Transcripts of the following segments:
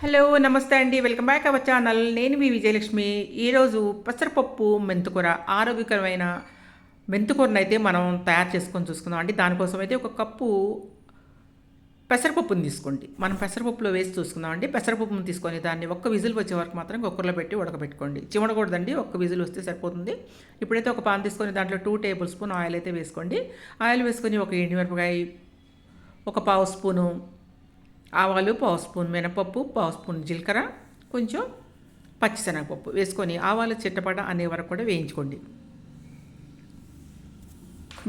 Hello నమస్తే అండి. Welcome back our channel. నేను మీ విజయలక్ష్మి. ఈరోజు పెసరపప్పు మెంతుకూర ఆరోగ్యకరమైన మెంతుకూరను అయితే మనం తయారు చేసుకొని చూసుకుందాం అండి. దానికోసం అయితే ఒక కప్పు పెసరపప్పుని తీసుకోండి. మనం పెసరపప్పులో వేసి చూసుకుందాం అండి. పెసరపప్పును తీసుకొని దాన్ని ఒక్క విజిల్ వచ్చే వరకు మాత్రం కుక్కర్లో పెట్టి ఉడకబెట్టుకోండి. చిమడకూడదండి. ఒక్క విజిల్ వస్తే సరిపోతుంది. ఇప్పుడైతే ఒక పాన్ తీసుకొని దాంట్లో టూ టేబుల్ స్పూన్ ఆయిల్ అయితే వేసుకోండి. ఆయిల్ వేసుకొని ఒక ఎండుమిరపకాయ ఒక పావు స్పూను ఆవాలు పావు స్పూన్ మినపప్పు పావు స్పూన్ జీలకర్ర కొంచెం పచ్చిశనగపప్పు వేసుకొని ఆవాలు చిట్టపట అనే వరకు కూడా వేయించుకోండి.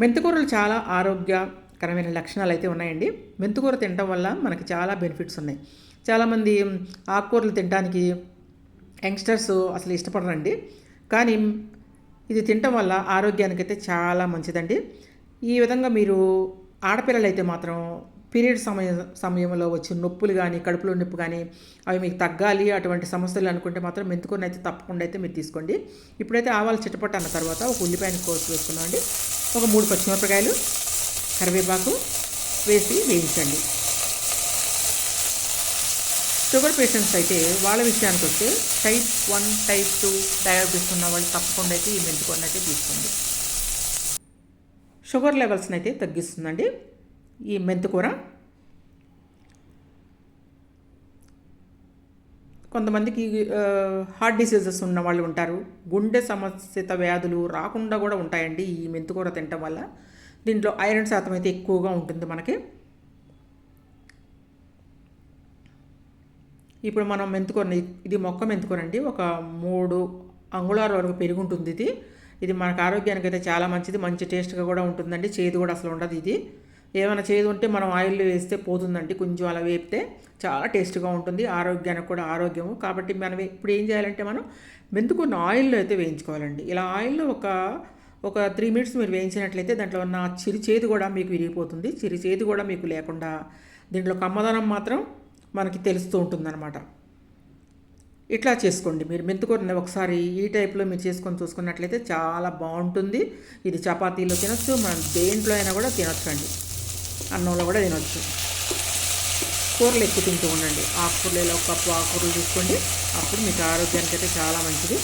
మెంతికూరలు చాలా ఆరోగ్యకరమైన లక్షణాలు అయితే ఉన్నాయండి. మెంతికూర తినడం వల్ల మనకి చాలా బెనిఫిట్స్ ఉన్నాయి. చాలామంది ఆకుకూరలు తినడానికి యంగ్స్టర్స్ అసలు ఇష్టపడరండి. కానీ ఇది తినటం వల్ల ఆరోగ్యానికైతే చాలా మంచిదండి. ఈ విధంగా మీరు ఆడపిల్లలు అయితే మాత్రం పీరియడ్ సమయ సమయంలో వచ్చే నొప్పులు కానీ కడుపులో నొప్పి కానీ అవి మీకు తగ్గాలి అటువంటి సమస్యలు అనుకుంటే మాత్రం మెంతుకొని అయితే తప్పకుండా అయితే మీరు తీసుకోండి. ఇప్పుడైతే ఆవాలు చిట్టపట్ట అన్న తర్వాత ఒక ఉల్లిపాయని కోసి వేసుకున్నామండి ఒక మూడు పచ్చిమిరపకాయలు కరివేపాకు వేసి వేయించండి. షుగర్ పేషెంట్స్ అయితే వాళ్ళ విషయానికి వస్తే type one type two diabetes ఉన్న వాళ్ళు తప్పకుండా అయితే ఈ మెంతుకొని అయితే తీసుకోండి. షుగర్ లెవెల్స్ని అయితే తగ్గిస్తుందండి. ఈ మెంతికూర కొంతమందికి హార్ట్ డిసీజెస్ ఉన్న వాళ్ళు ఉంటారు. గుండె సమస్యత వ్యాధులు రాకుండా కూడా ఉంటాయండి ఈ మెంతికూర తినటం వల్ల. దీంట్లో ఐరన్ శాతం అయితే ఎక్కువగా ఉంటుంది మనకి. ఇప్పుడు మనం మెంతుకూర ఇది మొక్క మెంతుకూర అండి. ఒక మూడు అంగుళాల వరకు పెరుగుంటుంది ఉంటుంది ఇది. ఇది మనకు ఆరోగ్యానికి అయితే చాలా మంచిది. మంచి టేస్ట్గా కూడా ఉంటుందండి. చేదు కూడా అసలు ఉండదు ఇది. ఏమైనా చేదు ఉంటే మనం ఆయిల్లో వేస్తే పోతుందండి. కొంచెం అలా వేపితే చాలా టేస్ట్గా ఉంటుంది. ఆరోగ్యానికి కూడా ఆరోగ్యము. కాబట్టి మనం ఇప్పుడు ఏం చేయాలంటే మనం మెంతుకున్న ఆయిల్లో అయితే వేయించుకోవాలండి. ఇలా ఆయిల్లో ఒక ఒక త్రీ మినిట్స్ మీరు వేయించినట్లయితే దాంట్లో ఉన్న చిరి చేదు కూడా మీకు విరిగిపోతుంది. చిరి చేదు కూడా మీకు లేకుండా దీంట్లో కమ్మదనం మాత్రం మనకి తెలుస్తూ ఉంటుందన్నమాట. ఇట్లా చేసుకోండి మీరు. మెంతుకూరని ఒకసారి ఈ టైప్లో మీరు చేసుకొని చూసుకున్నట్లయితే చాలా బాగుంటుంది. ఇది చపాతీలో తినొచ్చు మనం దేంట్లో అయినా కూడా తినొచ్చండి. అన్నంలో కూడా తినొచ్చు. కూరలు ఎక్కువ తింటూ ఉండండి. ఆకుకూరలు ఒక కప్పు ఆకుకూరలు తీసుకోండి. అప్పుడు మీకు ఆరోగ్యానికి అయితే చాలా మంచిది.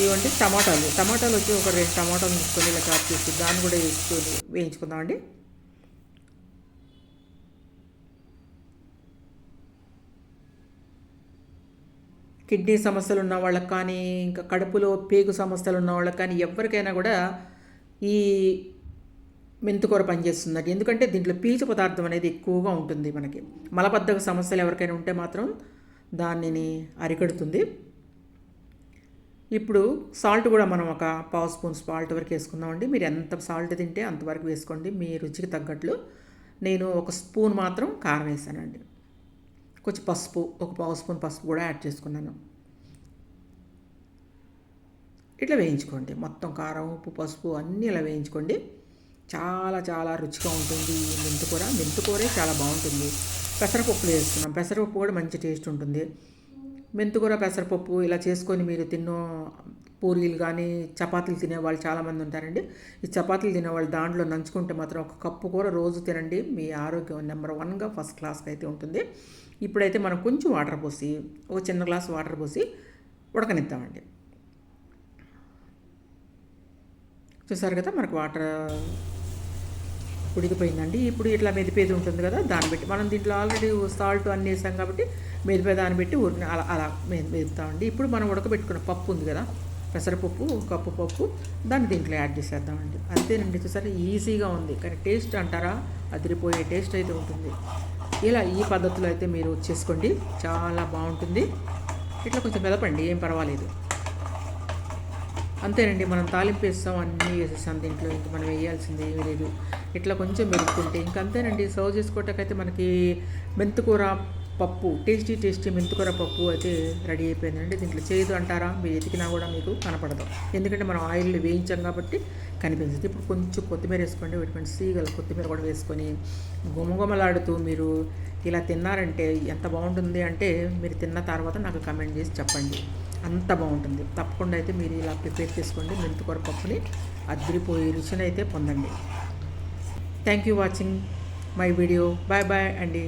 ఇవంటి టమాటాలు. టమాటాలు వచ్చి ఒక రెండు టమాటాలు తీసుకొని ఇలా కాపు చేసి దాన్ని కూడా వేసుకొని వేయించుకుందామండి. కిడ్నీ సమస్యలు ఉన్న వాళ్ళకి కానీ ఇంకా కడుపులో పేగు సమస్యలు ఉన్న వాళ్ళకి కానీ ఎవరికైనా కూడా ఈ మెంతుకూర పనిచేస్తుందండి ఎందుకంటే దీంట్లో పీచు పదార్థం అనేది ఎక్కువగా ఉంటుంది మనకి. మలబద్ధక సమస్యలు ఎవరికైనా ఉంటే మాత్రం దానిని అరికడుతుంది. ఇప్పుడు సాల్ట్ కూడా మనం ఒక పావు స్పూన్ సాల్ట్ వరకు వేసుకుందామండి. మీరు ఎంత సాల్ట్ తింటే అంతవరకు వేసుకోండి. మీ రుచికి తగ్గట్లు నేను ఒక స్పూన్ మాత్రం కారం వేసానండి. కొంచెం పసుపు ఒక పావు స్పూన్ పసుపు కూడా యాడ్ చేసుకున్నాను. ఇట్లా వేయించుకోండి. మొత్తం కారం ఉప్పు పసుపు అన్నీ ఇలా వేయించుకోండి. చాలా చాలా రుచిగా ఉంటుంది. ఈ మెంతుకూర మెంతుకూరే చాలా బాగుంటుంది. పెసరపప్పులు వేస్తున్నాం. పెసరపప్పు కూడా మంచి టేస్ట్ ఉంటుంది. మెంతుకూర పెసరపప్పు ఇలా చేసుకొని మీరు తిన్న పూరీలు కానీ చపాతీలు తినేవాళ్ళు చాలామంది ఉంటారండి. ఈ చపాతీలు తినేవాళ్ళు దాంట్లో నంచుకుంటే మాత్రం ఒక కప్పు కూర రోజు తినండి. మీ ఆరోగ్యం నెంబర్ వన్గా ఫస్ట్ క్లాస్కి అయితే ఉంటుంది. ఇప్పుడైతే మనం కొంచెం వాటర్ పోసి ఒక చిన్న గ్లాస్ వాటర్ పోసి ఉడకనిద్దామండి. చూసారు కదా మనకు వాటర్ ఉడికిపోయిందండి. ఇప్పుడు ఇట్లా మెదిపేది ఉంటుంది కదా దాన్ని పెట్టి మనం దీంట్లో ఆల్రెడీ సాల్ట్ అన్నీ వేసాం కాబట్టి మెదిపే దాన్ని పెట్టి ఊరిని అలా అలా మెదుపుతామండి. ఇప్పుడు మనం ఉడకబెట్టుకున్న పప్పు ఉంది కదా పెసరపప్పు కప్పు పప్పు దాన్ని దీంట్లో యాడ్ చేసేద్దామండి. అంతేనండి చూసారా ఈజీగా ఉంది. కానీ టేస్ట్ అంటారా అదిరిపోయే టేస్ట్ అయితే ఉంటుంది. ఇలా ఈ పద్ధతిలో అయితే మీరు చేసుకోండి. చాలా బాగుంటుంది. ఇట్లా కొంచెం మెదపండి ఏం పర్వాలేదు. అంతేనండి మనం తాలింపు వేస్తాం అన్నీ వేసేస్తాం దీంట్లో. ఇంక మనం వేయాల్సింది ఏమీ లేదు. ఇట్లా కొంచెం మెరుక్కుంటే ఇంక అంతేనండి సర్వ్ చేసుకోవటానికైతే మనకి మెంతుకూర పప్పు టేస్టీ టేస్టీ మెంతుకూర పప్పు అయితే రెడీ అయిపోయిందండి. దీంట్లో చేయదు అంటారా? మీరు ఎతికినా కూడా మీకు కనపడదు. ఎందుకంటే మనం ఆయిల్ వేయించాం కాబట్టి కనిపించదు. ఇప్పుడు కొంచెం కొత్తిమీర వేసుకోండి వీటి సీగల కొత్తిమీర కూడా వేసుకొని గుమగుమలాడుతూ మీరు ఇలా తిన్నారంటే ఎంత బాగుంటుంది అంటే మీరు తిన్న తర్వాత నాకు కమెంట్ చేసి చెప్పండి. అంత బాగుంటుంది. తప్పకుండా అయితే మీరు ఇలా ప్రిపేర్ చేసుకోండి. మెంతికూర పప్పుని అదిరిపోయే రుచిని అయితే పొందండి. Thank you watching my video bye bye అండి.